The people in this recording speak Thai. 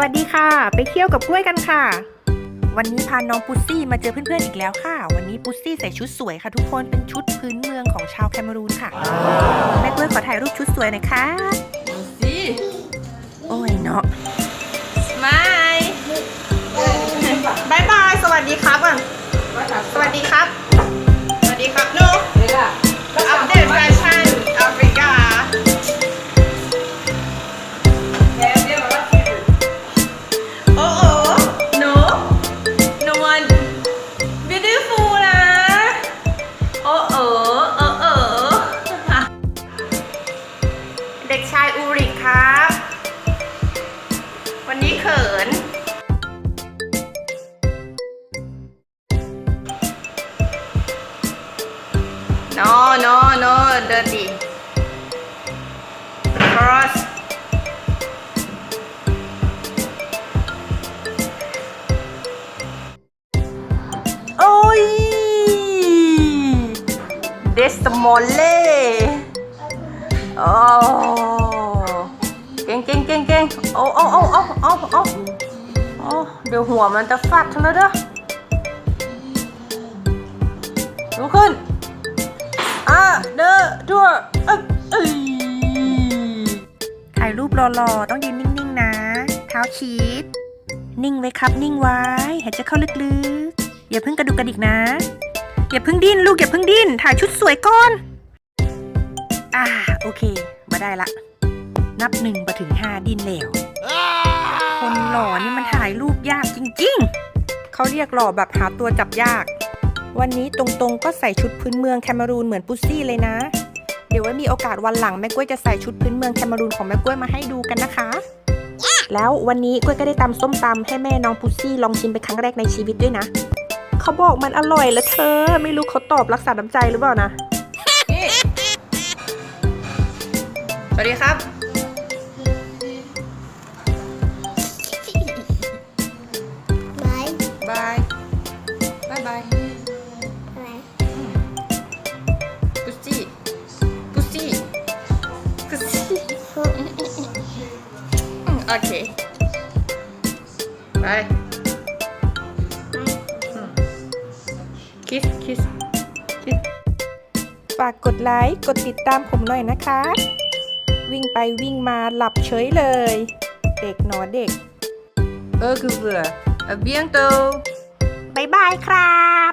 วัสดีค่ะ ไปเที่ยวกับกล้วยกันค่ะ วันนี้พาน้องปุซซี่มาเจอเพื่อนๆอีกแล้วค่ะ วันนี้ปุซซี่ใส่ชุดสวยค่ะทุกคนเป็นชุดพื้นเมืองของชาวแคเมรูนค่ะแม่กล้วยขอถ่ายรูปชุดสวยหน่อยค่ะดูสิโอ้ยเนาะไม่บายบายสวัสดีครับก่อนสวัสดีครับ เด็กชายอูริกครับ วันนี้เขิน no no no dirty cross โอ้ย เดสมอลเล่ โอ้เก่งเก่งเก่งเก่งโอ้โอ้โอ้โอ้โอ้โอ้โอ้เดี๋ยวหัวมันจะฟาดทั้งนั้นเด้อลุกขึ้นอะเด้อทั่วเอ้ยเอ้ยถ่ายรูปรอๆ ต้องยืนนิ่งๆ นะ เท้าชีดนิ่งไว้ครับ นิ่งไว้ หายใจเข้าลึกๆ อย่าเพิ่งกระดุกกระดิกนะ อย่าเพิ่งดิ้นลูกอย่าเพิ่งดิ้น ถ่ายชุดสวยก่อน อ่าโอเคมาได้ละ นับหนึ่งมาถึงห้าดิ้นแล้ว คนหล่อนี่มันถ่ายรูปยากจริงๆ เขาเรียกหล่อแบบหาตัวจับยาก วันนี้ตรงๆก็ใส่ชุดพื้นเมืองแคนารูนเหมือนปุซซี่เลยนะ เดี๋ยวไว้มีโอกาสวันหลังแม่กล้วยจะใส่ชุดพื้นเมืองแคนารูนของแม่กล้วยมาให้ดูกันนะคะ แล้ววันนี้กล้วยก็ได้ตำส้มตำให้แม่น้องพุซซี่ลองชิมเป็นครั้งแรกในชีวิตด้วยนะ เขาบอกมันอร่อยแล้วเธอ ไม่รู้เขาตอบรักษาน้ำใจหรือเปล่านะ วัสดีครับไว้บายบาย บายไว้กุชชี่กุชชี่กุชชี่อืมโอเคบายคิส คิส คิส ฝากกดไลค์ กดติดตามผมหน่อยนะคะ วิ่งไปวิ่งมาหลับเฉยเลย เด็กหนอเด็ก เออคือเบื่อ à bientôt บ๊ายบายครับ